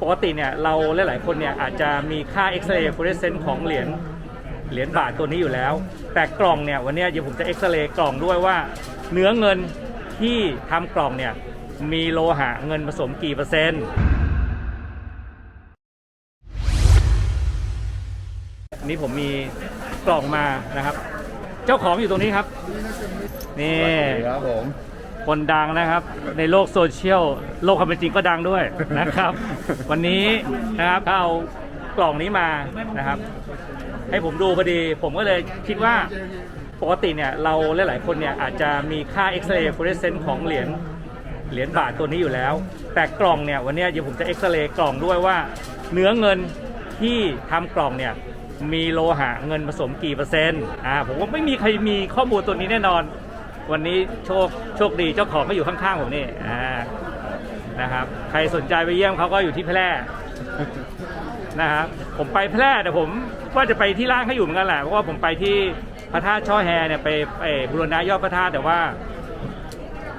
ปกติเนี่ยเราหลายๆคนเนี่ยอาจจะมีค่าเอ็กซเรย์ฟลูออเรสเซนต์ของเหรียญเหรียญบาทตัวนี้อยู่แล้ว แต่กล่องเนี่ยวันนี้เดี๋ยวผมจะเอ็กซเรย์กล่องด้วยว่า เนื้อเงินที่ทำกล่องเนี่ยมีโลหะเงินผสมกี่เปอร์เซ็นต์อันนี้ผมมีกล่องมานะครับ เจ้าของอยู่ตรงนี้ครับ นี่ครับผม คนดังนะครับ ในโลกโซเชียลโลกความเป็นจริงก็ดังด้วยนะครับ วันนี้นะครับเขาเอากล่องนี้มานะครับ ให้ผมดูพอดี ผมก็เลยคิดว่าปกติเนี่ยเราหลายๆคนเนี่ยอาจจะมีค่าเอ็กซเรย์ฟลูออเรสเซนต์ของเหรียญเหรียญบาทตัวนี้อยู่แล้ว แต่กล่องเนี่ยวันนี้เดี๋ยวผมจะเอ็กซเรย์กล่องด้วยว่า เนื้อเงินที่ทำกล่องเนี่ยมีโลหะเงินผสมกี่เปอร์เซ็นต์อ่าผมว่าไม่มีใครมีข้อมูลตัวนี้แน่นอน วันนี้โชคโชคดีเจ้าของก็อยู่ข้างๆผมนี่อ่านะครับ ใครสนใจไปเยี่ยมเขาก็อยู่ที่แพร่นะครับผมไปแพร่แต่ผมว่าจะไปที่ร้านเขาอยู่เหมือนกันแหละเพราะว่าผมไปที่พระธาตุช่อแฮเนี่ยไปไปบูรณะยอดพระธาตุแต่ว่า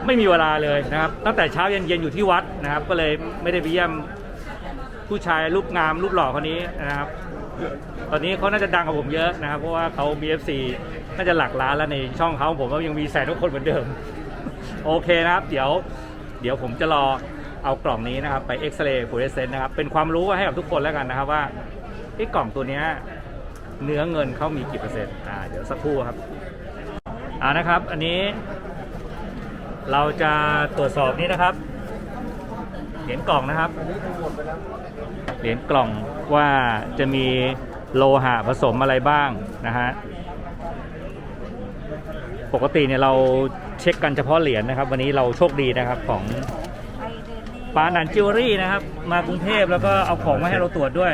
ไม่มีเวลาเลยนะครับ ตั้งแต่เช้าเย็นๆอยู่ที่วัดนะครับ ก็เลยไม่ได้ไปเยี่ยมผู้ชายรูปงามรูปหล่อคนนี้นะครับ ตอนนี้เขาน่าจะดังกว่าผมเยอะนะครับเพราะว่าเขา BFC น่าจะหลักล้านแล้วในช่องเขาผมว่ายังมีแสนทุกคนเหมือนเดิม โอเคนะครับ เดี๋ยวเดี๋ยวผมจะรอเอากล่องนี้นะครับไปเอ็กซเรย์ฟูเรสเซนนะครับเป็นความรู้ให้กับทุกคนแล้วกันนะครับว่าไอ้กล่องตัวเนี้ยเนื้อเงินเขามีกี่เปอร์เซ็นต์อ่าเดี๋ยวสักครู่ครับอ่านะครับ อันนี้ เราจะตรวจสอบนี้นะครับ เหรียญกล่องนะครับ เหรียญกล่องว่าจะมีโลหะผสมอะไรบ้างนะฮะ ปกติเนี่ยเราเช็คกันเฉพาะเหรียญนะครับ วันนี้เราโชคดีนะครับของปานันจิวเวลรี่นะครับ มากรุงเทพแล้วก็เอาของมาให้เราตรวจด้วย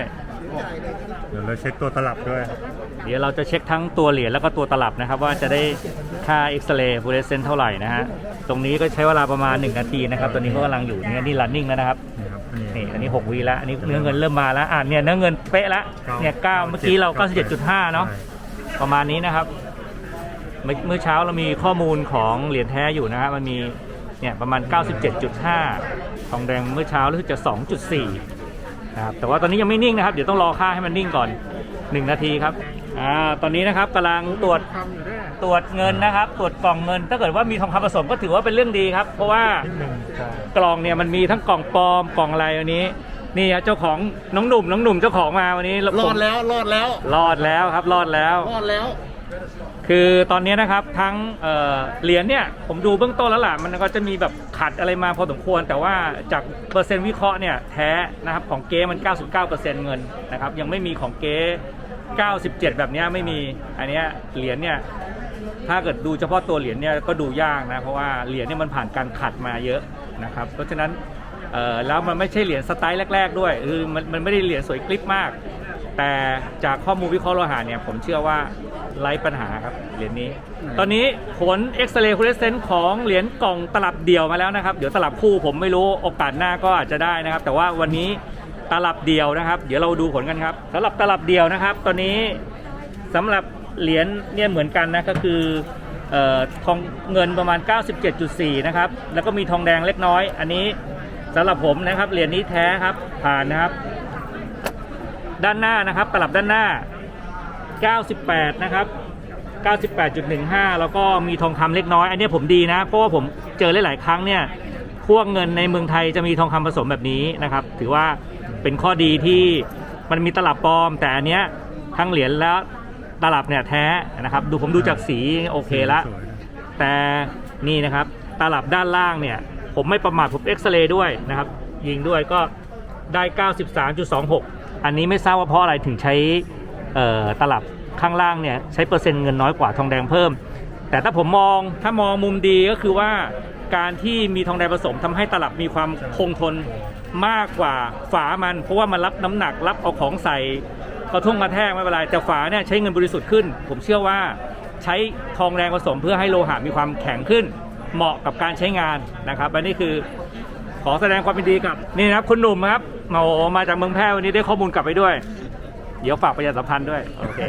เดี๋ยวเราเช็คตัวตลับด้วย เดี๋ยวเราจะเช็คทั้งตัวเหรียญแล้วก็ตัวตลับนะครับ ว่าจะได้ค่าเอ็กซเรย์ฟูเรสเซนเท่าไหร่นะฮะตรงนี้ก็ใช้เวลาประมาณ 1 นาทีนะครับตอนนี้เขากำลังอยู่เนี่ยนี่ running แล้วนะครับนี่ครับอันนี้นี่อันนี้6วีแล้วอันนี้เนื้อเงินเริ่มมาแล้วอ่าเนี่ยเนื้อเงินเป๊ะแล้วเนี่ย9เมื่อกี้เรา97.5เนาะประมาณนี้นะครับเมื่อเมื่อเช้าเรามีข้อมูลของเหรียญแท้อยู่นะฮะมันมีเนี่ยประมาณ 97.5 ทองแดงเมื่อเช้ารู้สึกจะ 2.4 นะครับแต่ว่าตอนนี้ยังไม่นิ่งนะครับ เดี๋ยวต้องรอค่าให้มันนิ่งก่อน 1 นาทีครับอ่าตอนนี้นะครับกำลังตรวจตรวจเงินนะครับ ตรวจกล่องเงิน ถ้าเกิดว่ามีทองคำผสมก็ถือว่าเป็นเรื่องดีครับ เพราะว่านิดนึงใช่กล่องเนี่ยมันมีทั้งกล่องปลอมกล่องอะไรวันนี้ นี่ฮะเจ้าของน้องหนุ่มน้องหนุ่มเจ้าของมาวันนี้รอดแล้วรอดแล้วรอดแล้วครับรอดแล้วรอดแล้ว คือตอนนี้นะครับทั้งเเหรียญเนี่ยผมดูเบื้องต้นแล้วล่ะ มันก็จะมีแบบขัดอะไรมาพอสมควร แต่ว่าจากเปอร์เซ็นต์วิเคราะห์เนี่ยแท้นะครับของเก๊มัน 99%เงินนะครับยังไม่มีของเก๊ 97 แบบนี้ไม่มีอันนี้เหรียญเนี่ยถ้าเกิดดูเฉพาะตัวเหรียญเนี่ยก็ดูยากนะเพราะว่าเหรียญเนี่ยมันผ่านการขัดมาเยอะนะครับเพราะฉะนั้นแล้วมันไม่ใช่เหรียญสไตล์แรก ๆ ด้วยคือมันมันไม่ได้เหรียญสวยกลิปมาก แต่จากข้อมูลวิเคราะห์โลหะเนี่ยผมเชื่อว่าไร้ปัญหาครับเหรียญนี้ ตอนนี้ผลเอ็กซเรย์คูเลเซนของเหรียญกล่องตลับเดี่ยวมาแล้วนะครับ เดี๋ยวตลับคู่ผมไม่รู้โอกาสหน้าก็อาจจะได้นะครับ แต่ว่าวันนี้ตลับเดียวนะครับ เดี๋ยวเราดูผลกันครับสำหรับตลับเดียวนะครับ ตอนนี้สำหรับเหรียญเนี่ยเหมือนกันนะก็คือเอ่อทองเงินประมาณ 97.4 นะครับ แล้วก็มีทองแดงเล็กน้อย อันนี้สำหรับผมนะครับเหรียญนี้แท้ครับผ่านนะครับ ด้านหน้านะครับ ตลับด้านหน้า 98 นะครับ 98.15 แล้วก็มีทองคำเล็กน้อย อันนี้ผมดีนะ เพราะว่าผมเจอหลาย ๆ ครั้งเนี่ย พวกเงินในเมืองไทยจะมีทองคำผสมแบบนี้นะครับ ถือว่าเป็นข้อดีที่มันมีตลับปลอม แต่อันเนี้ยทั้งเหรียญและตลับเนี่ยแท้นะครับ ดูผมดูจากสีโอเคละสวยนะแต่นี่นะครับตลับด้านล่างเนี่ย ผมไม่ประมาทผมเอ็กซเรย์ด้วยนะครับ ยิงด้วยก็ได้ 93.26 อันนี้ไม่ทราบว่าเพราะอะไรถึงใช้ตลับข้างล่างเนี่ยใช้เปอร์เซ็นต์เงินน้อยกว่าทองแดงเพิ่ม แต่ถ้าผมมองถ้ามองมุมดีก็คือว่าการที่มีทองแดงผสมทำให้ตลับมีความคงทนมากกว่าฝามัน เพราะว่ามันรับน้ำหนักรับเอาของใส่กระทุ่งกระแทกไม่เป็นไรแต่ฝาเนี่ยใช้เงินบริสุทธิ์ขึ้น ผมเชื่อว่าใช้ทองแดงผสมเพื่อให้โลหะมีความแข็งขึ้น เหมาะกับการใช้งานนะครับอันนี้คือ ขอแสดงความยินดีกับนี่นะครับคุณหนุ่มครับมามาจากเมืองแพร่วันนี้ได้ข้อมูลกลับไปด้วย เดี๋ยวฝากประชาสัมพันธ์ด้วย โอเค